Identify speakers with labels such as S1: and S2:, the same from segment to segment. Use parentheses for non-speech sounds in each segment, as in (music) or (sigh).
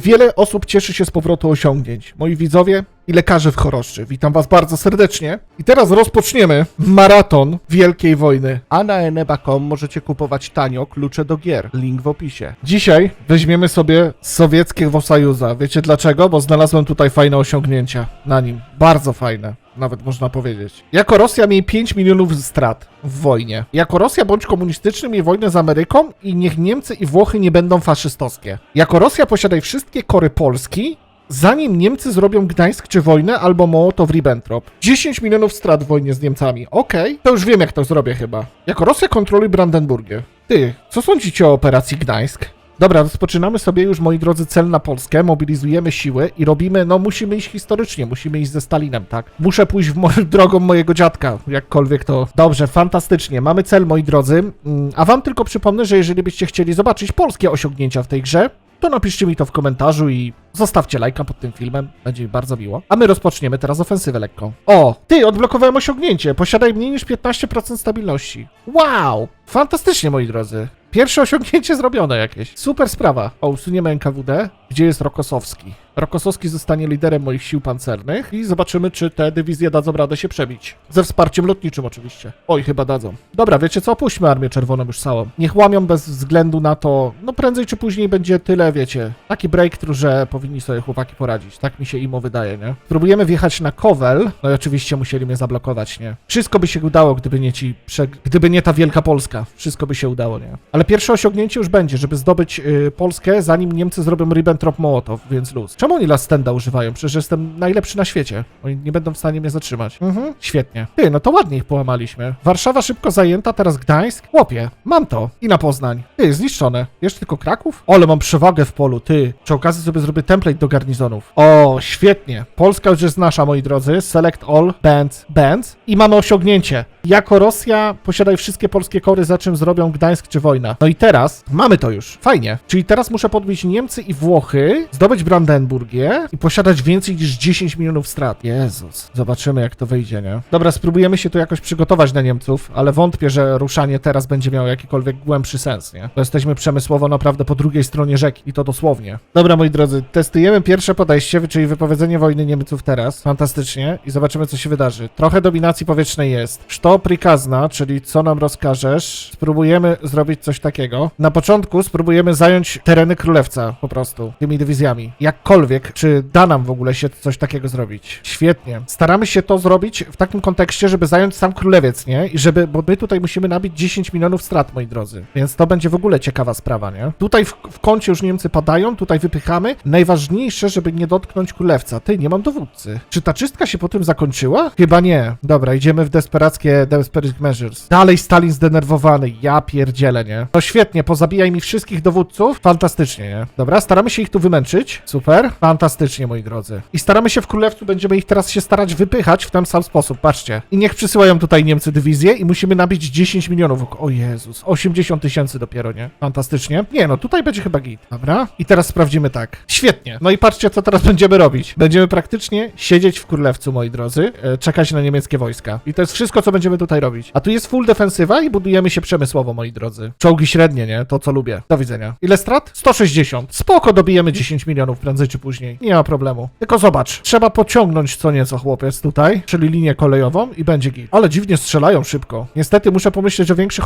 S1: Wiele osób cieszy się z powrotu osiągnięć. Moi widzowie i lekarze w choroszczy. Witam was bardzo serdecznie. I teraz rozpoczniemy maraton Wielkiej Wojny. A na eneba.com możecie kupować tanio klucze do gier. Link w opisie. Dzisiaj weźmiemy sobie sowieckiego Sojuza. Wiecie dlaczego? Bo znalazłem tutaj fajne osiągnięcia na nim. Bardzo fajne. Nawet można powiedzieć. Jako Rosja miej 5 milionów strat w wojnie. Jako Rosja bądź komunistyczny miej wojnę z Ameryką i niech Niemcy i Włochy nie będą faszystowskie. Jako Rosja posiadaj wszystkie kory Polski, zanim Niemcy zrobią Gdańsk czy wojnę albo Mołotow-Ribbentrop. 10 milionów strat w wojnie z Niemcami. Okej, to już wiem jak to zrobię chyba. Jako Rosja kontroluj Brandenburgię. Ty, co sądzicie o operacji Gdańsk? Dobra, rozpoczynamy sobie już, moi drodzy, cel na Polskę, mobilizujemy siły i robimy, no musimy iść historycznie, musimy iść ze Stalinem, tak? Muszę pójść w mo (laughs) drogą mojego dziadka, jakkolwiek to... Dobrze, fantastycznie, mamy cel, moi drodzy, Mm, a wam tylko przypomnę, że jeżeli byście chcieli zobaczyć polskie osiągnięcia w tej grze, to napiszcie mi to w komentarzu i zostawcie lajka pod tym filmem, będzie mi bardzo miło. A my rozpoczniemy teraz ofensywę lekką. O, ty, odblokowałem osiągnięcie, posiadaj mniej niż 15% stabilności. Wow, fantastycznie, moi drodzy. Pierwsze osiągnięcie zrobione jakieś. Super sprawa. O, usuniemy NKWD. Gdzie jest Rokosowski? Rokosowski zostanie liderem moich sił pancernych i zobaczymy, czy te dywizje dadzą radę się przebić. Ze wsparciem lotniczym oczywiście. Oj, chyba dadzą. Dobra, wiecie co? Opuśćmy Armię Czerwoną już całą. Niech łamią bez względu na to, no prędzej czy później będzie tyle, wiecie, taki breakthrough, że powinni sobie chłopaki poradzić. Tak mi się imo wydaje, nie? Próbujemy wjechać na Kowel, no i oczywiście musieli mnie zablokować, nie? Wszystko by się udało, gdyby nie ci, prze... gdyby nie ta Wielka Polska. Wszystko by się udało, nie? Ale pierwsze osiągnięcie już będzie, żeby zdobyć yy, Polskę, zanim Niemcy zrobią Ribbentrop-Mołotow, więc luz. Czemu oni Last Standa używają? Przecież jestem najlepszy na świecie. Oni nie będą w stanie mnie zatrzymać. Mhm, świetnie. Ty, no to ładnie ich połamaliśmy. Warszawa szybko zajęta, teraz Gdańsk. Chłopie, mam to. I na Poznań. Ty, zniszczone. Jeszcze tylko Kraków? Ale mam przewagę w polu, ty. Przy okazji sobie zrobię template do garnizonów. O, świetnie. Polska już jest nasza, moi drodzy. Select all bands, bands. I mamy osiągnięcie. Jako Rosja posiadaj wszystkie polskie kory, za czym zrobią Gdańsk czy wojna. No i teraz mamy to już. Fajnie. Czyli teraz muszę podbić Niemcy i Włochy, zdobyć Brandenburgię i posiadać więcej niż 10 milionów strat. Jezus. Zobaczymy, jak to wyjdzie, nie? Dobra, spróbujemy się tu jakoś przygotować na Niemców, ale wątpię, że ruszanie teraz będzie miało jakikolwiek głębszy sens, nie? To jesteśmy przemysłowo naprawdę po drugiej stronie rzeki i to dosłownie. Dobra, moi drodzy, testujemy pierwsze podejście, czyli wypowiedzenie wojny Niemców teraz. Fantastycznie. I zobaczymy, co się wydarzy. Trochę dominacji powietrznej jest. Szto prikazna, czyli co nam rozkażesz. Spróbujemy zrobić coś takiego. Na początku spróbujemy zająć tereny królewca po prostu tymi dywizjami. Jakkolwiek, czy da nam w ogóle się coś takiego zrobić. Świetnie. Staramy się to zrobić w takim kontekście, żeby zająć sam królewiec, nie? I żeby, bo my tutaj musimy nabić 10 milionów strat, moi drodzy. Więc to będzie w ogóle ciekawa sprawa, nie? Tutaj w, w kącie już Niemcy padają, tutaj wypychamy. Najważniejsze, żeby nie dotknąć królewca. Ty, nie mam dowódcy. Czy ta czystka się po tym zakończyła? Chyba nie. Dobra, idziemy w desperackie desperate measures. Dalej Stalin zdenerwowany. Ja pierdzielę, nie? To świetnie, pozabijaj mi wszystkich dowódców. Fantastycznie, nie? Dobra, staramy się ich tu wymęczyć. Super. Fantastycznie, moi drodzy. I staramy się w królewcu, będziemy ich teraz się starać wypychać w ten sam sposób, patrzcie. I niech przysyłają tutaj Niemcy dywizję i musimy nabić 10 milionów. O Jezus, 80 tysięcy dopiero, nie? Fantastycznie. Nie, no tutaj będzie chyba git. Dobra. I teraz sprawdzimy tak. Świetnie. No i patrzcie, co teraz będziemy robić. Będziemy praktycznie siedzieć w królewcu, moi drodzy, e, czekać na niemieckie wojska. I to jest wszystko, co będziemy tutaj robić. A tu jest full defensywa i budujemy się przemysłowo, moi drodzy. Czołgi średnie, nie? To, co lubię. Do widzenia. Ile strat? 160. Spoko, dobijemy 10 milionów prędzej czy później. Nie ma problemu. Tylko zobacz, trzeba pociągnąć co nieco chłopiec tutaj, czyli linię kolejową i będzie git. Ale dziwnie strzelają szybko. Niestety muszę pomyśleć o większych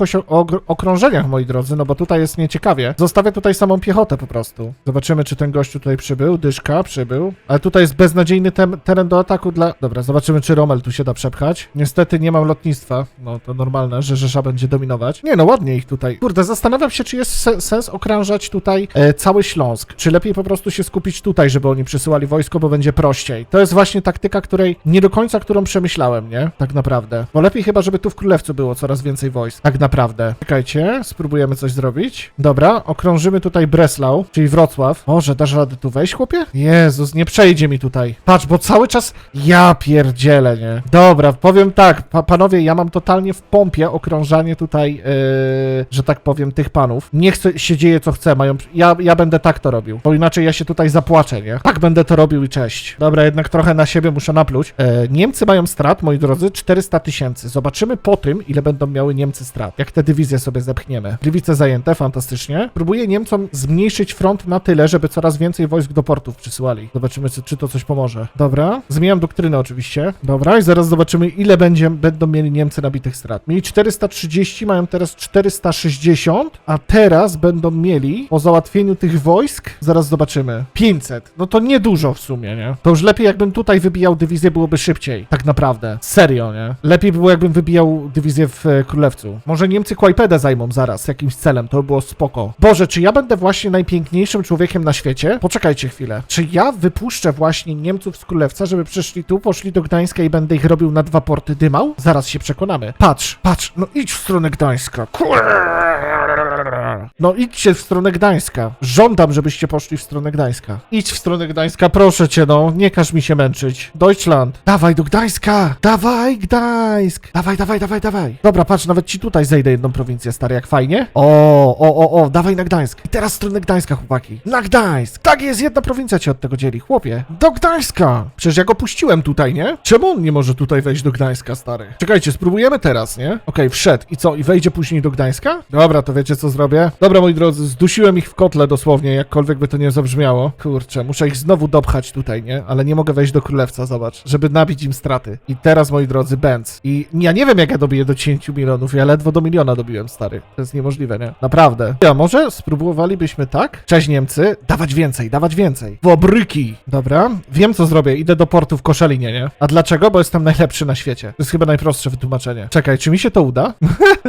S1: okrążeniach, moi drodzy, no bo tutaj jest nieciekawie. Zostawię tutaj samą piechotę po prostu. Zobaczymy, czy ten gościu tutaj przybył. Dyszka przybył. Ale tutaj jest beznadziejny teren do ataku dla... Dobra, zobaczymy, czy Rommel tu się da przepchać. Niestety nie mam lotnictwa. No, to normalne, że Rzesza będzie dominować. Nie no, ładnie ich tutaj. Kurde, zastanawiam się, czy jest se- sens okrążać tutaj e, cały Śląsk. Czy lepiej po prostu się skupić tutaj, żeby oni przysyłali wojsko, bo będzie prościej. To jest właśnie taktyka, której nie do końca, którą przemyślałem, nie? Tak naprawdę. Bo lepiej chyba, żeby tu w Królewcu było coraz więcej wojsk. Tak naprawdę. Czekajcie, spróbujemy coś zrobić. Dobra, okrążymy tutaj Breslau, czyli Wrocław. Może dasz radę tu wejść, chłopie? Jezus, nie przejdzie mi tutaj. Patrz, bo cały czas... Ja pierdzielę, nie? Dobra, powiem tak, pa panowie, ja mam totalnie w pompie okrążanie tutaj, yy, że tak powiem, tych panów. Niech się dzieje co chce, mają, ja, ja będę tak to robił, bo inaczej ja się tutaj zapłaczę, nie? Tak będę to robił i cześć. Dobra, jednak trochę na siebie muszę napluć. E, Niemcy mają strat, moi drodzy, 400 tysięcy. Zobaczymy po tym, ile będą miały Niemcy strat, jak te dywizje sobie zepchniemy. Gliwice zajęte, fantastycznie. Próbuję Niemcom zmniejszyć front na tyle, żeby coraz więcej wojsk do portów przysyłali. Zobaczymy, czy, czy to coś pomoże. Dobra, zmieniam doktrynę oczywiście. Dobra, i zaraz zobaczymy, ile będzie, będą mieli Niemcy nabitych strat. Mieli 430, mają teraz 460, a teraz będą mieli po załatwieniu tych wojsk, zaraz zobaczymy, 500. No to niedużo w sumie, nie? To już lepiej jakbym tutaj wybijał dywizję, byłoby szybciej. Tak naprawdę. Serio, nie? Lepiej by było jakbym wybijał dywizję w e, Królewcu. Może Niemcy Kłajpedę zajmą zaraz jakimś celem, to by było spoko. Boże, czy ja będę właśnie najpiękniejszym człowiekiem na świecie? Poczekajcie chwilę. Czy ja wypuszczę właśnie Niemców z Królewca, żeby przyszli tu, poszli do Gdańska i będę ich robił na dwa porty dymał? Zaraz się przekonamy. Patrz, patrz, no idź w stronę Gdańska. No idźcie w stronę Gdańska. Żądam, żebyście poszli w stronę Gdańska. Idź w stronę Gdańska, proszę cię, no. Nie każ mi się męczyć. Deutschland. Dawaj do Gdańska. Dawaj, Gdańsk. Dawaj, dawaj, dawaj, dawaj. Dobra, patrz, nawet ci tutaj zejdę jedną prowincję, stary, jak fajnie. O, o, o, o, dawaj na Gdańsk. I teraz w stronę Gdańska, chłopaki. Na Gdańsk. Tak jest, jedna prowincja cię od tego dzieli, chłopie. Do Gdańska. Przecież ja go puściłem tutaj, nie? Czemu on nie może tutaj wejść do Gdańska, stary? Czekajcie, spróbujemy teraz, nie? Okej, wszedł. I co, i wejdzie później do Gdańska? Dobra, to wiecie co zrobię? Dobra, moi drodzy, zdusiłem ich w kotle dosłownie, jakkolwiek by to nie zabrzmiało. Kurczę, muszę ich znowu dopchać tutaj, nie? Ale nie mogę wejść do Królewca, zobacz, żeby nabić im straty. I teraz, moi drodzy, Benz. I ja nie wiem, jak ja dobiję do 10 milionów, ja ledwo do miliona dobiłem, stary. To jest niemożliwe, nie? Naprawdę. Ja może spróbowalibyśmy tak? Cześć Niemcy, dawać więcej, dawać więcej. Wobryki! Dobra, wiem co zrobię, idę do portu w Koszalinie, nie? A dlaczego? Bo jestem najlepszy na świecie. To jest chyba najprostsze wytłumaczenie. Czekaj, czy mi się to uda?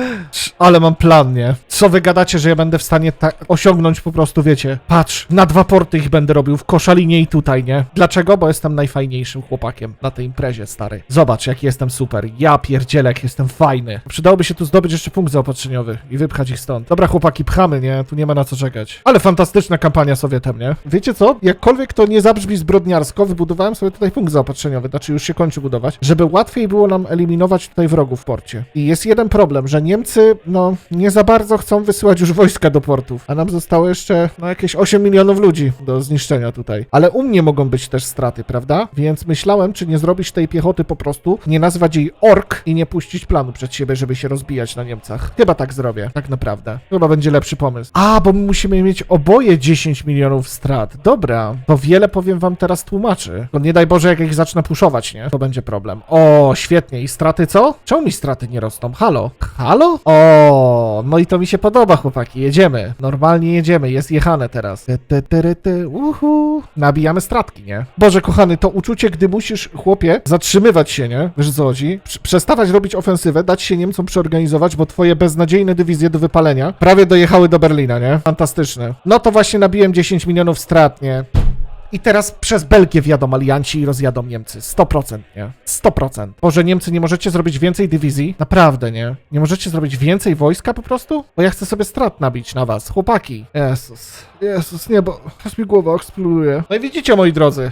S1: (laughs) Ale mam plan, nie? Co wy gadacie, że ja będę w stanie tak osiągnąć po prostu, wiecie? Patrz, na dwa porty ich będę robił, w Koszalinie i tutaj, nie? Dlaczego? Bo jestem najfajniejszym chłopakiem na tej imprezie, stary. Zobacz, jaki jestem super. Ja pierdzielę, jak jestem fajny. Przydałoby się tu zdobyć jeszcze punkt zaopatrzeniowy i wypchać ich stąd. Dobra, chłopaki, pchamy, nie? Tu nie ma na co czekać. Ale fantastyczna kampania Sowietem, nie? Wiecie co? Jakkolwiek to nie zabrzmi zbrodniarsko, wybudowałem sobie tutaj punkt zaopatrzeniowy, znaczy już się kończy budować, żeby łatwiej było nam eliminować tutaj wrogów w porcie. I jest jeden problem, że Niemcy, no, nie za bardzo chcą wysyłać już wojska do portów, a nam zostało jeszcze, no, jakieś 8 milionów ludzi do zniszczenia tutaj. Ale u mnie mogą być też straty, prawda? Więc myślałem, czy nie zrobić tej piechoty po prostu, nie nazwać jej ork i nie puścić planu przed siebie, żeby się rozbijać na Niemcach. Chyba tak zrobię, tak naprawdę. Chyba będzie lepszy pomysł. A, bo my musimy mieć oboje 10 milionów strat. Dobra, to wiele powiem wam teraz tłumaczy. Bo nie daj Boże, jak ich zacznę puszować, nie? To będzie problem. O, świetnie. I straty co? Czemu mi straty nie rosną? Halo? Halo? O, no i to mi się podoba, chłopaki. Jedziemy. Normalnie jedziemy. Jest jechane teraz. Te, te, te, te, uhu. Nabijamy stratki, nie? Boże, kochany, to uczucie, gdy musisz, chłopie, zatrzymywać się, nie? Wiesz co chodzi? Prz- przestawać robić ofensywę, dać się Niemcom przeorganizować, bo twoje beznadziejne dywizje do wypalenia prawie dojechały do Berlina, nie? Fantastyczne. No to właśnie nabiłem 10 milionów strat, nie? I teraz przez Belgię wjadą alianci i rozjadą Niemcy. 100%, nie? 100%. Boże, Niemcy, nie możecie zrobić więcej dywizji? Naprawdę, nie? Nie możecie zrobić więcej wojska po prostu? Bo ja chcę sobie strat nabić na was. Chłopaki. Jezus. Jezus, nie, bo aż mi głowa eksploduje. No i widzicie, moi drodzy.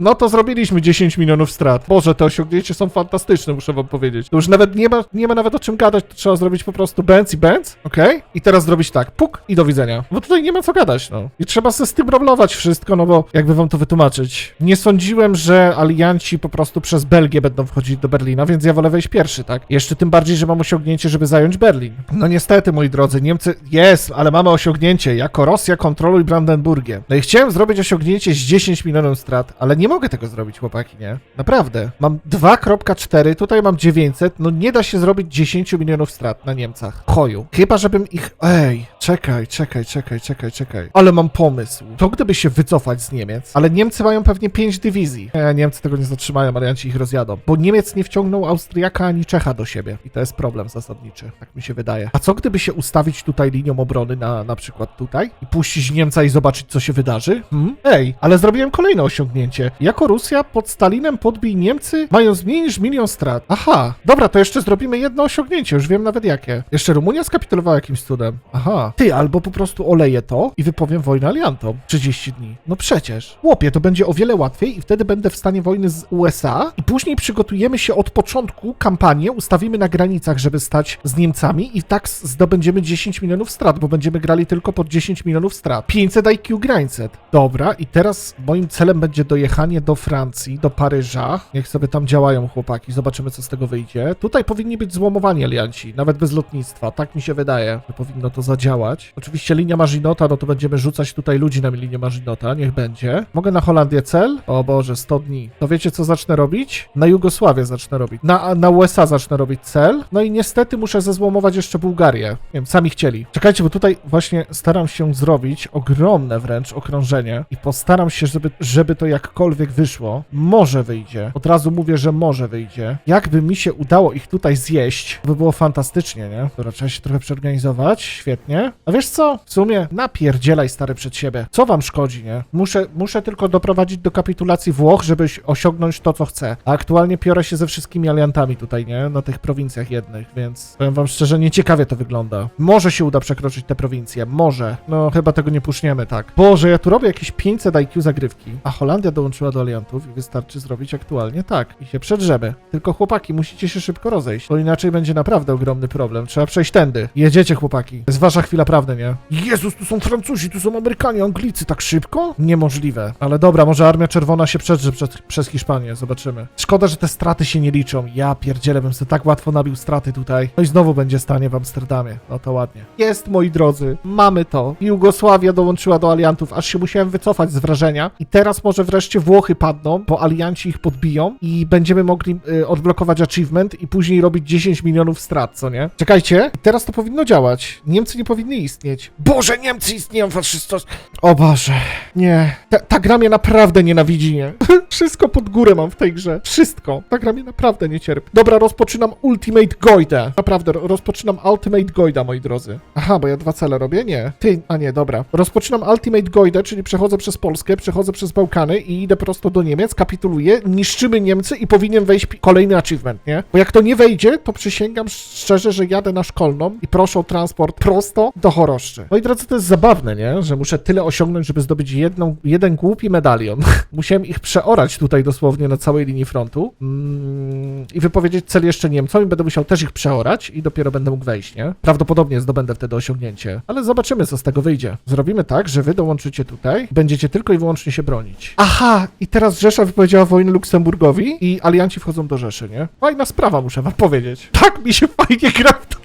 S1: No to zrobiliśmy 10 milionów strat. Boże, te osiągnięcia są fantastyczne, muszę wam powiedzieć. To już nawet nie ma, nie ma nawet o czym gadać, to trzeba zrobić po prostu benz i benz, okej? I teraz zrobić tak, puk i do widzenia. Bo tutaj nie ma co gadać, no. I trzeba se stymrolować wszystko, no bo jakby wam to wytłumaczyć. Nie sądziłem, że alianci po prostu przez Belgię będą wchodzić do Berlina, więc ja wolę wejść pierwszy, tak? Jeszcze tym bardziej, że mam osiągnięcie, żeby zająć Berlin. No niestety, moi drodzy, Niemcy... Jest, ale mamy osiągnięcie. Jako Rosja kontroluj Brandenburgię. No i chciałem zrobić osiągnięcie z 10 milionów strat, ale nie mogę tego zrobić, chłopaki, nie? Naprawdę. Mam 2.4, tutaj mam 900, no nie da się zrobić 10 milionów strat na Niemcach. Choju. Chyba, żebym ich... Ej, czekaj, czekaj, czekaj, czekaj, czekaj. Ale mam pomysł. To gdyby się wycofać z Niemiec, ale Niemcy mają pewnie 5 dywizji. Nie, Niemcy tego nie zatrzymają, alianci ich rozjadą. Bo Niemiec nie wciągnął Austriaka ani Czecha do siebie. I to jest problem zasadniczy, tak mi się wydaje. A co gdyby się ustawić tutaj linią obrony na na przykład tutaj i puścić Niemca i zobaczyć, co się wydarzy? Hmm? Ej, ale zrobiłem kolejne osiągnięcie. Jako Rosja pod Stalinem podbij Niemcy, mając mniej niż milion strat. Aha, dobra, to jeszcze zrobimy jedno osiągnięcie, już wiem nawet jakie. Jeszcze Rumunia skapitulowała jakimś cudem. Aha. Ty, albo po prostu oleję to i wypowiem wojnę aliantom. 30 dni. No przecież. Łopie, to będzie o wiele łatwiej i wtedy będę w stanie wojny z USA i później przygotujemy się od początku kampanię, ustawimy na granicach, żeby stać z Niemcami i tak zdobędziemy 10 milionów strat, bo będziemy grali tylko pod 10 milionów strat. 500 IQ grindset. Dobra, i teraz moim celem będzie dojechanie do Francji, do Paryża. Niech sobie tam działają chłopaki, zobaczymy co z tego wyjdzie. Tutaj powinni być złomowani alianci, nawet bez lotnictwa, tak mi się wydaje, że powinno to zadziałać. Oczywiście linia Marzinota, no to będziemy rzucać tutaj ludzi na linię Marzinota, niech będzie. Mogę na Holandię cel? O Boże, 100 dni. To wiecie co zacznę robić? Na Jugosławię zacznę robić. Na, na USA zacznę robić cel. No i niestety muszę zezłomować jeszcze Bułgarię. Nie wiem, sami chcieli. Czekajcie, bo tutaj właśnie staram się zrobić ogromne wręcz okrążenie i postaram się, żeby, żeby to jakkolwiek wyszło. Może wyjdzie. Od razu mówię, że może wyjdzie. Jakby mi się udało ich tutaj zjeść, by było fantastycznie, nie? Dobra, trzeba się trochę przeorganizować. Świetnie. A wiesz co? W sumie napierdzielaj stary przed siebie. Co wam szkodzi, nie? Muszę, muszę tylko doprowadzić do kapitulacji Włoch, żeby osiągnąć to, co chcę. A aktualnie piorę się ze wszystkimi aliantami tutaj, nie? Na tych prowincjach jednych, więc powiem wam szczerze, nieciekawie to wygląda. Może się uda przekroczyć te prowincje, może. No, chyba tego nie puszniemy, tak. Boże, ja tu robię jakieś 500 IQ zagrywki, a Holandia do aliantów i wystarczy zrobić aktualnie tak. I się przedrzemy. Tylko chłopaki, musicie się szybko rozejść, bo inaczej będzie naprawdę ogromny problem. Trzeba przejść tędy. Jedziecie, chłopaki. To jest wasza chwila prawdy, nie? Jezus, tu są Francuzi, tu są Amerykanie, Anglicy, tak szybko? Niemożliwe. Ale dobra, może Armia Czerwona się przedrze przez, przez Hiszpanię, zobaczymy. Szkoda, że te straty się nie liczą. Ja pierdzielę, bym sobie tak łatwo nabił straty tutaj. No i znowu będzie stanie w Amsterdamie. No to ładnie. Jest, moi drodzy, mamy to. Jugosławia dołączyła do aliantów, aż się musiałem wycofać z wrażenia. I teraz może wreszcie Włochy padną, bo alianci ich podbiją i będziemy mogli y, odblokować achievement i później robić 10 milionów strat, co nie? Czekajcie, teraz to powinno działać. Niemcy nie powinny istnieć. Boże, Niemcy istnieją, faszystos. O Boże, nie. Ta, ta gra mnie naprawdę nienawidzi, nie? (laughs) Wszystko pod górę mam w tej grze. Wszystko. Ta gra mnie naprawdę nie cierpi. Dobra, rozpoczynam Ultimate Goida. Naprawdę, ro- rozpoczynam Ultimate Goida, moi drodzy. Aha, bo ja dwa cele robię? Nie. Ty, a nie, dobra. Rozpoczynam Ultimate Goida, czyli przechodzę przez Polskę, przechodzę przez Bałkany i idę prosto do Niemiec, kapituluję, niszczymy Niemcy i powinien wejść kolejny achievement, nie? Bo jak to nie wejdzie, to przysięgam szczerze, że jadę na szkolną i proszę o transport prosto do Choroszczy. Moi drodzy, to jest zabawne, nie? Że muszę tyle osiągnąć, żeby zdobyć jedną, jeden głupi medalion. (laughs) Musiałem ich przeorać tutaj dosłownie na całej linii frontu mm, i wypowiedzieć cel jeszcze Niemcom i będę musiał też ich przeorać i dopiero będę mógł wejść, nie? Prawdopodobnie zdobędę wtedy osiągnięcie, ale zobaczymy, co z tego wyjdzie. Zrobimy tak, że wy dołączycie tutaj, będziecie tylko i wyłącznie się bronić. Aha, i teraz Rzesza wypowiedziała wojnę Luksemburgowi i alianci wchodzą do Rzeszy, nie? Fajna sprawa, muszę wam powiedzieć. Tak mi się fajnie gra w to.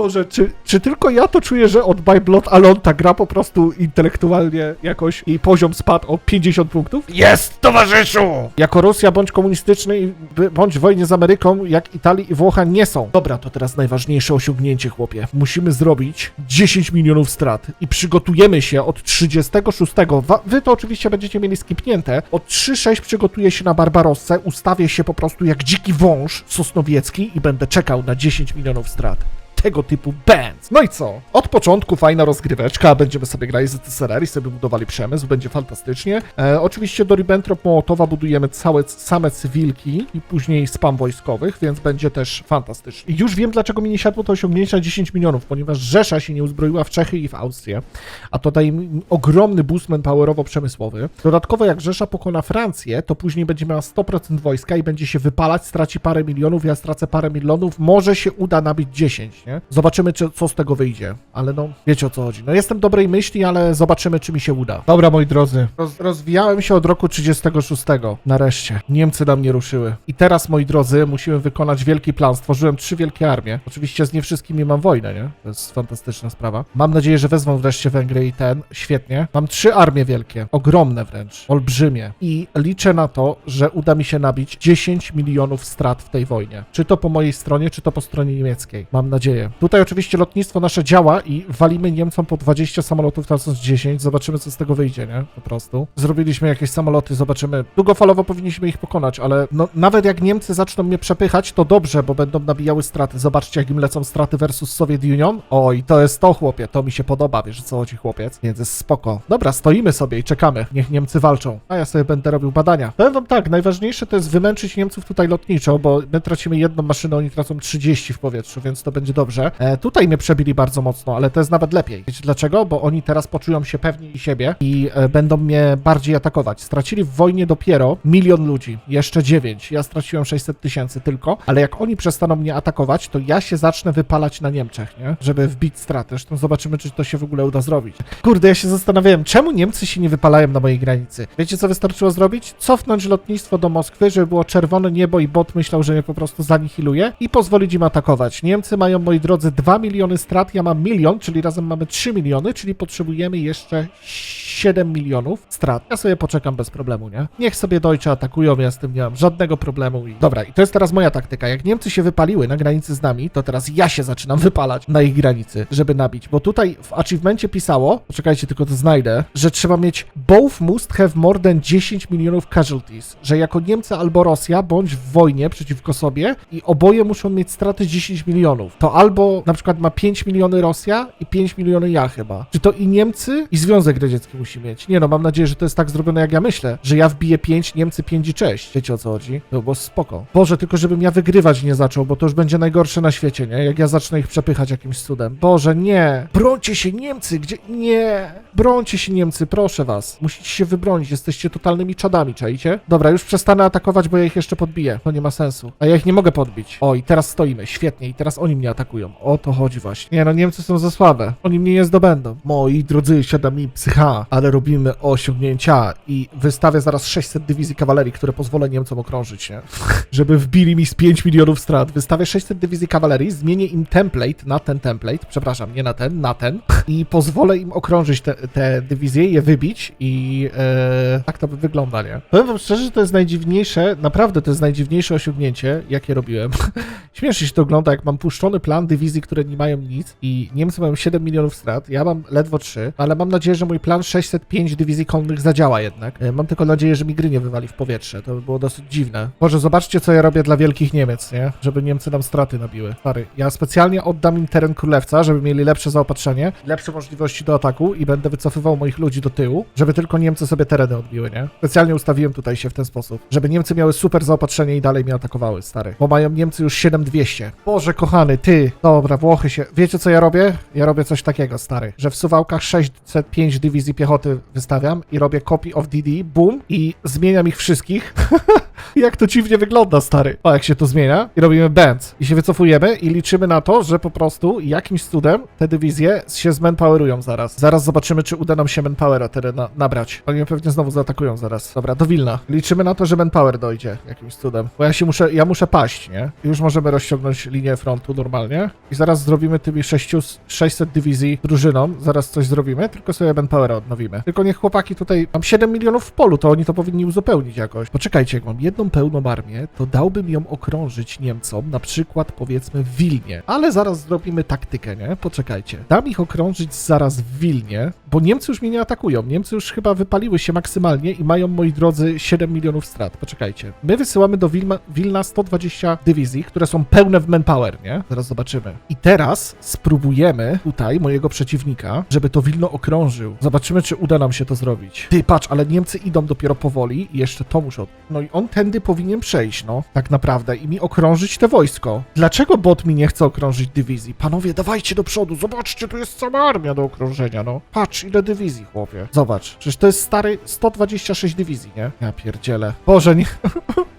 S1: Boże, czy, czy tylko ja to czuję, że od My Blood Alone ta gra po prostu intelektualnie jakoś jej poziom spadł o 50 punktów? Jest, towarzyszu! Jako Rosja bądź komunistyczny i by- bądź w wojnie z Ameryką, jak Italii i Włocha nie są. Dobra, to teraz najważniejsze osiągnięcie, chłopie. Musimy zrobić 10 milionów strat i przygotujemy się od 36. Wa- Wy to oczywiście będziecie mieli skipnięte. Od 3-6 przygotuję się na Barbarossę, ustawię się po prostu jak dziki wąż sosnowiecki i będę czekał na 10 milionów strat tego typu bands. No i co? Od początku fajna rozgryweczka, będziemy sobie grali z ZSRR i sobie budowali przemysł, będzie fantastycznie. E, oczywiście do Ribbentrop Mołotowa budujemy całe, same cywilki i później spam wojskowych, więc będzie też fantastycznie. I już wiem, dlaczego mi nie siadło to osiągnięcie na 10 milionów, ponieważ Rzesza się nie uzbroiła w Czechy i w Austrię, a to daje mi ogromny boost manpowerowo-przemysłowy. Dodatkowo jak Rzesza pokona Francję, to później będzie miała 100% wojska i będzie się wypalać, straci parę milionów, ja stracę parę milionów, może się uda nabić 10, nie? Zobaczymy, czy, co z tego wyjdzie, ale no, wiecie o co chodzi. No jestem dobrej myśli, ale zobaczymy, czy mi się uda. Dobra, moi drodzy, roz, rozwijałem się od roku 36. Nareszcie. Niemcy na mnie ruszyły. I teraz, moi drodzy, musimy wykonać wielki plan. Stworzyłem trzy wielkie armie. Oczywiście z nie wszystkimi mam wojnę, nie? To jest fantastyczna sprawa. Mam nadzieję, że wezmą wreszcie Węgry i ten. Świetnie. Mam trzy armie wielkie. Ogromne wręcz. Olbrzymie. I liczę na to, że uda mi się nabić 10 milionów strat w tej wojnie. Czy to po mojej stronie, czy to po stronie niemieckiej. Mam nadzieję dzieje. Tutaj oczywiście lotnictwo nasze działa i walimy Niemcom po 20 samolotów na z 10. Zobaczymy, co z tego wyjdzie, nie? Po prostu. Zrobiliśmy jakieś samoloty, zobaczymy. Długofalowo powinniśmy ich pokonać, ale no, nawet jak Niemcy zaczną mnie przepychać, to dobrze, bo będą nabijały straty. Zobaczcie, jak im lecą straty versus Soviet Union. Oj, to jest to, chłopie. To mi się podoba, wiesz, co chodzi, chłopiec. Więc jest spoko. Dobra, stoimy sobie i czekamy. Niech Niemcy walczą. A ja sobie będę robił badania. Powiem wam tak, najważniejsze to jest wymęczyć Niemców tutaj lotniczo, bo my tracimy jedną maszynę, oni tracą 30 w powietrzu, więc to będzie dobrze. E, tutaj mnie przebili bardzo mocno, ale to jest nawet lepiej. Wiecie dlaczego? Bo oni teraz poczują się pewni siebie i e, będą mnie bardziej atakować. Stracili w wojnie dopiero milion ludzi, jeszcze 9. Ja straciłem 600 tysięcy tylko, ale jak oni przestaną mnie atakować, to ja się zacznę wypalać na Niemczech, nie? Żeby wbić straty. Zresztą zobaczymy, czy to się w ogóle uda zrobić. Kurde, ja się zastanawiałem, czemu Niemcy się nie wypalają na mojej granicy? Wiecie, co wystarczyło zrobić? Cofnąć lotnictwo do Moskwy, żeby było czerwone niebo i bot myślał, że mnie po prostu zanihiluje i pozwolić im atakować. Niemcy mają, moi drodzy, 2 miliony strat, ja mam milion, czyli razem mamy 3 miliony, czyli potrzebujemy jeszcze 7 milionów strat. Ja sobie poczekam bez problemu, nie? Niech sobie Deutsche atakują, ja z tym nie mam żadnego problemu. I... Dobra, i to jest teraz moja taktyka. Jak Niemcy się wypaliły na granicy z nami, to teraz ja się zaczynam (laughs) wypalać na ich granicy, żeby nabić. Bo tutaj w achievemencie pisało, poczekajcie, tylko to znajdę, że trzeba mieć both must have more than 10 milionów casualties. Że jako Niemcy albo Rosja, bądź w wojnie przeciwko sobie i oboje muszą mieć straty 10 milionów. To albo na przykład ma 5 miliony Rosja i 5 miliony ja chyba. Czy to i Niemcy i Związek Radziecki musi mieć? Nie no, mam nadzieję, że to jest tak zrobione jak ja myślę, że ja wbiję 5, Niemcy 5 i 6. Wiecie o co chodzi? To było spoko. Boże, tylko żebym ja wygrywać nie zaczął, bo to już będzie najgorsze na świecie, nie? Jak ja zacznę ich przepychać jakimś cudem. Boże, nie! Brońcie się Niemcy! Gdzie? Nie! Brońcie się Niemcy, proszę was. Musicie się wybronić, jesteście totalnymi czadami, czajcie? Dobra, już przestanę atakować, bo ja ich jeszcze podbiję. To nie ma sensu. A ja ich nie mogę podbić. O, i teraz stoimy, świetnie, i teraz oni mnie atakują. O to chodzi właśnie. Nie no, Niemcy są za słabe. Oni mnie nie zdobędą. Moi drodzy, siada mi psycha, ale robimy osiągnięcia i wystawię zaraz 600 dywizji kawalerii, które pozwolę Niemcom okrążyć, nie? (laughs) Żeby wbili mi z 5 milionów strat. Wystawię 600 dywizji kawalerii, zmienię im template na ten template, przepraszam, nie na ten, na ten i pozwolę im okrążyć te, te dywizje, je wybić i e, tak to wygląda, nie? Powiem wam szczerze, że to jest najdziwniejsze, naprawdę to jest najdziwniejsze osiągnięcie, jakie robiłem. (laughs) Śmiesznie się to ogląda, jak mam puszczony plan dywizji, które nie mają nic i Niemcy mają 7 milionów strat, ja mam ledwo 3, ale mam nadzieję, że mój plan 605 dywizji konnych zadziała jednak. E, Mam tylko nadzieję, że mi gry nie wywali w powietrze, to by było dosyć dziwne. Może zobaczcie, co ja robię dla wielkich Niemiec, nie? Żeby Niemcy nam straty nabiły. Stary, ja specjalnie oddam im teren królewca, żeby mieli lepsze zaopatrzenie, lepsze możliwości do ataku i będę wycofywał moich ludzi do tyłu, żeby tylko Niemcy sobie tereny odbiły, nie? Specjalnie ustawiłem tutaj się w ten sposób, żeby Niemcy miały super zaopatrzenie i dalej mnie atakowały, stary. Bo mają Niemcy już 7200. Boże, kochany, ty. Dobra, Włochy się... Wiecie, co ja robię? Ja robię coś takiego, stary, że w suwałkach 605 dywizji piechoty wystawiam i robię copy of DD, boom, i zmieniam ich wszystkich. (laughs) jak to dziwnie wygląda, stary. O, jak się to zmienia. I robimy bands. I się wycofujemy i liczymy na to, że po prostu jakimś cudem te dywizje się zmanpowerują zaraz. Zaraz zobaczymy, czy uda nam się manpowera tyle na, nabrać. Oni mnie pewnie znowu zaatakują zaraz. Dobra, do Wilna. Liczymy na to, że manpower dojdzie jakimś cudem. Bo ja się muszę, ja muszę paść, nie? Już możemy rozciągnąć linię frontu normalnie. I zaraz zrobimy tymi 600, 600 dywizji drużyną. Zaraz coś zrobimy, tylko sobie manpowera odnowimy. Tylko niech chłopaki tutaj... Mam 7 milionów w polu, to oni to powinni uzupełnić jakoś. Poczekajcie, jak mam jedną pełną armię, to dałbym ją okrążyć Niemcom, na przykład powiedzmy w Wilnie. Ale zaraz zrobimy taktykę, nie? Poczekajcie. Dam ich okrążyć zaraz w Wilnie, bo Niemcy już mnie nie atakują. Niemcy już chyba wypaliły się maksymalnie i mają, moi drodzy, 7 milionów strat. Poczekajcie. My wysyłamy do Wilma, Wilna 120 dywizji, które są pełne w manpower, nie? Zaraz zobaczymy. I teraz spróbujemy tutaj mojego przeciwnika, żeby to Wilno okrążył. Zobaczymy, czy uda nam się to zrobić. Ty, patrz, ale Niemcy idą dopiero powoli i jeszcze to muszą. No i on tędy powinien przejść, no. Tak naprawdę. I mi okrążyć te wojsko. Dlaczego bot mi nie chce okrążyć dywizji? Panowie, dawajcie do przodu. Zobaczcie, tu jest cała armia do okrążenia, no. Patrz, ile dywizji, chłopie. Zobacz. Przecież to jest stary 126 dywizji, nie? Ja pierdzielę. Boże, nie... (laughs)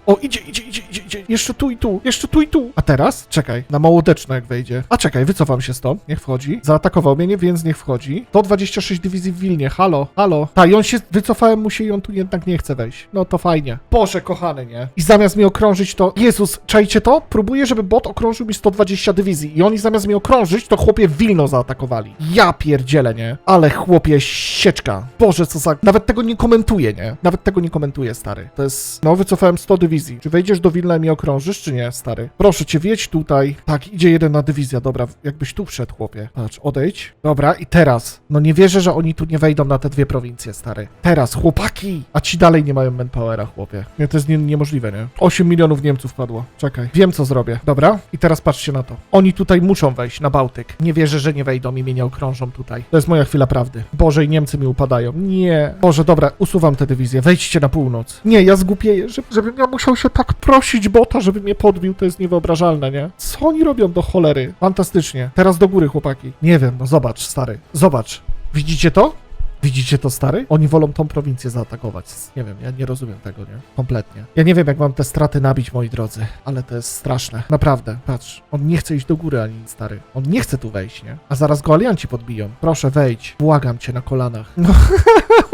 S1: O, idzie, idzie, idzie, idzie, idzie. Jeszcze tu i tu, jeszcze tu i tu. A teraz? Czekaj, na małodeczno jak wejdzie. A czekaj, wycofam się stąd. Niech wchodzi. Zaatakował mnie, nie, więc niech wchodzi. 126 dywizji w Wilnie. Halo, halo. Ta, i on się, wycofałem mu się i on tu jednak nie chce wejść. No to fajnie. Boże, kochany, nie? I zamiast mnie okrążyć to... Jezus, czajcie to? Próbuję, żeby bot okrążył mi 120 dywizji. I oni zamiast mnie okrążyć, to chłopie Wilno zaatakowali. Ja pierdzielę, nie? Ale chłopie, sieczka. Boże, co za... Nawet tego nie komentuję, nie? Nawet tego nie komentuję, stary. To jest... No, wycofałem 100 dywizji. Czy wejdziesz do Wilna i mnie okrążysz, czy nie, stary? Proszę cię, wiedź tutaj. Tak, idzie jeden na dywizja, dobra, jakbyś tu wszedł, chłopie. Patrz, odejdź. Dobra, i teraz. No nie wierzę, że oni tu nie wejdą na te dwie prowincje, stary. Teraz, chłopaki! A ci dalej nie mają manpowera, chłopie. Nie, to jest nie, niemożliwe, nie? 8 milionów Niemców padło. Czekaj, wiem co zrobię. Dobra, i teraz patrzcie na to. Oni tutaj muszą wejść na Bałtyk. Nie wierzę, że nie wejdą i mnie nie okrążą tutaj. To jest moja chwila prawdy. Boże, i Niemcy mi upadają. Nie. Boże, dobra, usuwam tę dywizję. Wejdźcie na północ. Nie, ja zgupieję, żeby, żebym ja musiał się tak prosić bota, żeby mnie podbił. To jest niewyobrażalne, nie? Co oni robią do cholery? Fantastycznie. Teraz do góry, chłopaki. Nie wiem, no zobacz, stary. Zobacz. Widzicie to? Widzicie to, stary? Oni wolą tą prowincję zaatakować. Nie wiem, ja nie rozumiem tego, nie? Kompletnie. Ja nie wiem, jak mam te straty nabić, moi drodzy, ale to jest straszne. Naprawdę. Patrz, on nie chce iść do góry ani stary. On nie chce tu wejść, nie? A zaraz go alianci podbiją. Proszę, wejdź. Błagam cię na kolanach. No. (laughs)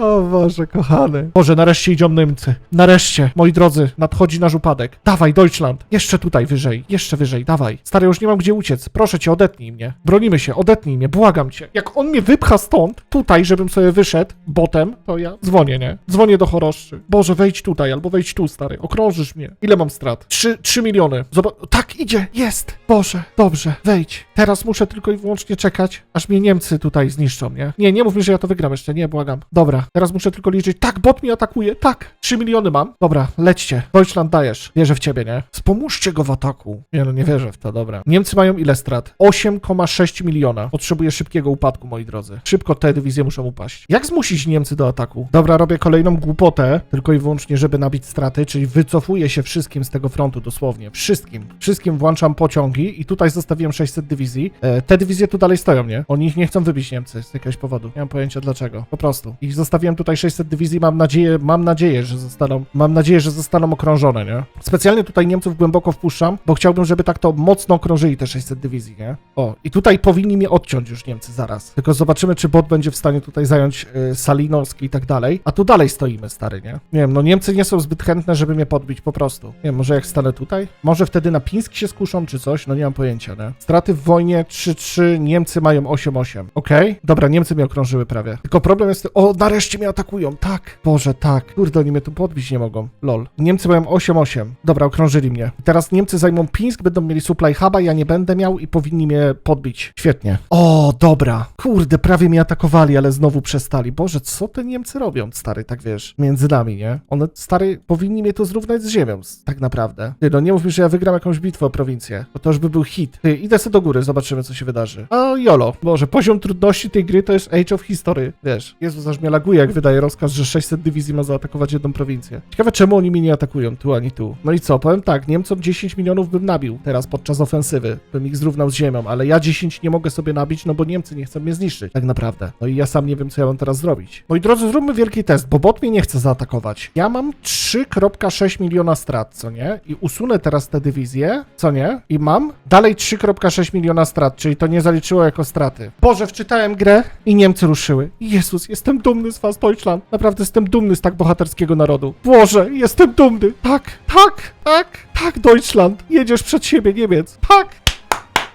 S1: O Boże, kochany. Boże, nareszcie idą Niemcy. Nareszcie, moi drodzy, nadchodzi nasz upadek. Dawaj, Deutschland. Jeszcze tutaj wyżej, jeszcze wyżej, dawaj. Stary, już nie mam gdzie uciec. Proszę cię, odetnij mnie. Bronimy się, odetnij mnie, błagam cię. Jak on mnie wypcha stąd, tutaj, żebym sobie wyszedł, botem, to ja dzwonię, nie? Dzwonię do choroszczy. Boże, wejdź tutaj, albo wejdź tu, stary. Okrążysz mnie. Ile mam strat? Trzy, trzy miliony. Zobacz, tak, idzie, jest. Boże, dobrze, wejdź. Teraz muszę tylko i wyłącznie czekać, aż mnie Niemcy tutaj zniszczą, nie? Nie, nie mów mi, że ja to wygram jeszcze, nie, błagam. Dobra, teraz muszę tylko liczyć. Tak, bot mi atakuje, tak. 3 miliony mam. Dobra, lećcie. Deutschland dajesz. Wierzę w ciebie, nie? Spomóżcie go w ataku. Nie no, nie wierzę w to, dobra. Niemcy mają ile strat? 8,6 miliona. Potrzebuję szybkiego upadku, moi drodzy. Szybko te dywizje muszą upaść. Jak zmusić Niemcy do ataku? Dobra, robię kolejną głupotę, tylko i wyłącznie, żeby nabić straty, czyli wycofuję się wszystkim z tego frontu, dosłownie. Wszystkim. Wszystkim włączam pociągi i tutaj zostawiłem 600 dywizji. E, te dywizje tu dalej stoją, nie? Oni ich nie chcą wybić Niemcy z jakiegoś powodu. Nie mam pojęcia dlaczego. Po prostu. I zostawiłem tutaj 600 dywizji, mam nadzieję, mam nadzieję, że zostaną, mam nadzieję, że zostaną okrążone, nie? Specjalnie tutaj Niemców głęboko wpuszczam, bo chciałbym, żeby tak to mocno okrążyli te 600 dywizji, nie? O, i tutaj powinni mnie odciąć już Niemcy zaraz. Tylko zobaczymy, czy bot będzie w stanie tutaj zająć y, Salinowski i tak dalej. A tu dalej stoimy, stary, nie? Nie wiem, no Niemcy nie są zbyt chętne, żeby mnie podbić, po prostu. Nie wiem, może jak stanę tutaj? Może wtedy na Pińsk się skuszą, czy coś? No nie mam pojęcia, nie? Straty w wojnie 3-3, Niemcy mają 8-8. Okej? Dobra, Niemcy mnie okrążyły prawie. Tylko problem jest... O, nareszcie mnie atakują, tak! Boże, tak. Kurde, oni mnie tu podbić nie mogą. Lol. Niemcy mają 8-8. Dobra, okrążyli mnie. Teraz Niemcy zajmą Pińsk, będą mieli supply huba, ja nie będę miał i powinni mnie podbić. Świetnie. O, dobra. Kurde, prawie mnie atakowali, ale znowu przestali. Boże, co te Niemcy robią, stary, tak wiesz, między nami, nie? One, stary, powinni mnie tu zrównać z ziemią, tak naprawdę. Ty, no nie mów mi, że ja wygram jakąś bitwę o prowincję, bo to już by był hit. Ty, idę sobie do góry, zobaczymy, co się wydarzy. A, jolo. Boże, poziom trudności tej gry to jest Age of History, wiesz. Jezus, aż mnie laguje, jak wydaje rozkaz, że 600 dywizji ma zaatakować jedną prowincję. Ciekawe, czemu oni mnie nie atakują, tu ani tu. No i co, powiem tak, Niemcom 10 milionów bym nabił teraz podczas ofensywy, bym ich zrównał z ziemią, ale ja 10 nie mogę sobie nabić, no bo Niemcy nie chcą mnie zniszczyć, tak naprawdę. No i ja sam nie wiem, co ja mam teraz zrobić. Moi drodzy, zróbmy wielki test, bo bot mnie nie chce zaatakować. Ja mam 3,6 miliona strat, co nie? I usunę teraz te dywizje, co nie? I mam dalej 3,6 miliona strat, czyli to nie zaliczyło jako straty. Boże, wczytałem grę i Niemcy ruszyły. Jezus, jestem dumny z was, Deutschland. Naprawdę jestem dumny z tak bohaterskiego narodu. Boże, jestem dumny. Tak, tak, tak, tak, Deutschland. Jedziesz przed siebie, Niemiec. Tak.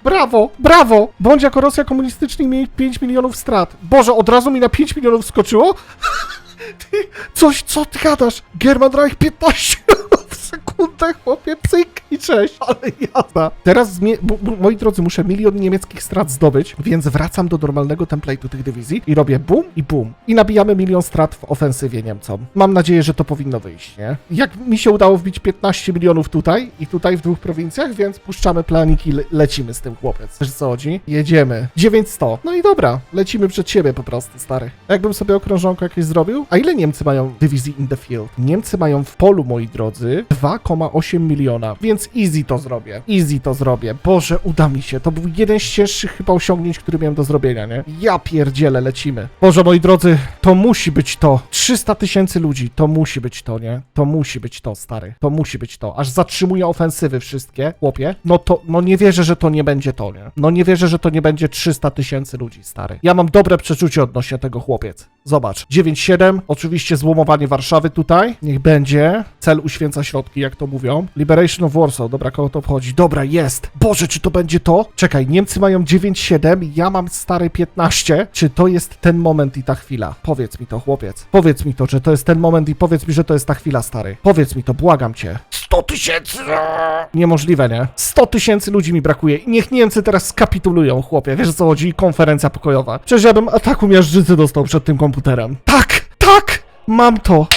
S1: Brawo, brawo! Bądź jako Rosja komunistyczna i miej 5 milionów strat. Boże, od razu mi na 5 milionów skoczyło? (laughs) Ty, coś, co ty gadasz? German Reich 15 (laughs) sekundę, chłopie, cyk i cześć, ale jazda. Teraz, bu- bu- moi drodzy, muszę milion niemieckich strat zdobyć, więc wracam do normalnego template'u tych dywizji i robię bum i bum. I nabijamy milion strat w ofensywie Niemcom. Mam nadzieję, że to powinno wyjść, nie? Jak mi się udało wbić 15 milionów tutaj i tutaj w dwóch prowincjach, więc puszczamy planiki, le- lecimy z tym chłopiec. Wiesz co chodzi? Jedziemy. 900. No i dobra, lecimy przed siebie po prostu, stary. Jakbym sobie okrążonko jakieś zrobił? A ile Niemcy mają dywizji in the field? Niemcy mają w polu, moi drodzy, 2,8 miliona, więc easy to zrobię. Easy to zrobię. Boże, uda mi się. To był jeden z cięższych chyba osiągnięć, który miałem do zrobienia, nie? Ja pierdzielę, lecimy. Boże, moi drodzy, to musi być to. 300 tysięcy ludzi, to musi być to, nie? To musi być to, stary. To musi być to. Aż zatrzymuję ofensywy wszystkie, chłopie. No to, no nie wierzę, że to nie będzie to, nie? No nie wierzę, że to nie będzie 300 tysięcy ludzi, stary. Ja mam dobre przeczucie odnośnie tego, chłopiec. Zobacz. 9-7, oczywiście złomowanie Warszawy tutaj. Niech będzie. cel uświęca środki, jak to mówią. Liberation of Warsaw, dobra, kogo to wchodzi? Dobra, jest. Boże, czy to będzie to? Czekaj, Niemcy mają 9-7, ja mam stary 15. Czy to jest ten moment i ta chwila? Powiedz mi to, chłopiec. Powiedz mi to, że to jest ten moment i powiedz mi, że to jest ta chwila, stary. Powiedz mi to, błagam cię. 100 tysięcy! Niemożliwe, nie? 100 tysięcy ludzi mi brakuje i niech Niemcy teraz skapitulują, chłopie. Wiesz o co chodzi? Konferencja pokojowa. Przecież ja bym ataku miażdżycy dostał przed tym komputerem. Tak! Tak! Mam to!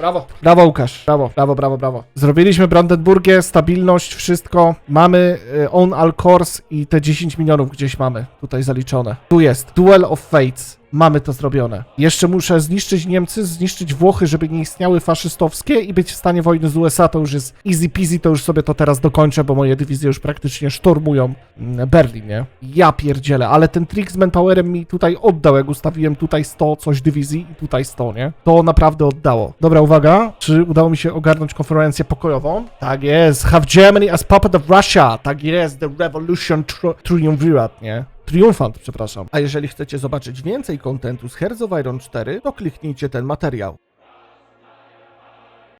S1: Brawo. Brawo, Łukasz. Brawo, brawo, brawo, brawo. Zrobiliśmy Brandenburgię, stabilność, wszystko. Mamy y, on all course i te 10 milionów gdzieś mamy tutaj zaliczone. Tu jest. Duel of Fates. Mamy to zrobione. Jeszcze muszę zniszczyć Niemcy, zniszczyć Włochy, żeby nie istniały faszystowskie i być w stanie wojny z USA. To już jest easy peasy, to już sobie to teraz dokończę, bo moje dywizje już praktycznie sztormują mm, Berlin, nie? Ja pierdzielę, ale ten trik z manpowerem mi tutaj oddał, jak ustawiłem tutaj 100 coś dywizji i tutaj 100, nie? To naprawdę oddało. Dobra, uwaga. Czy udało mi się ogarnąć konferencję pokojową? Tak jest. Have Germany as puppet of Russia. Tak jest. The Revolution tr- Triumvirate, nie? Triumfant, przepraszam. A jeżeli chcecie zobaczyć więcej kontentu z Hearts Iron 4, to kliknijcie ten materiał.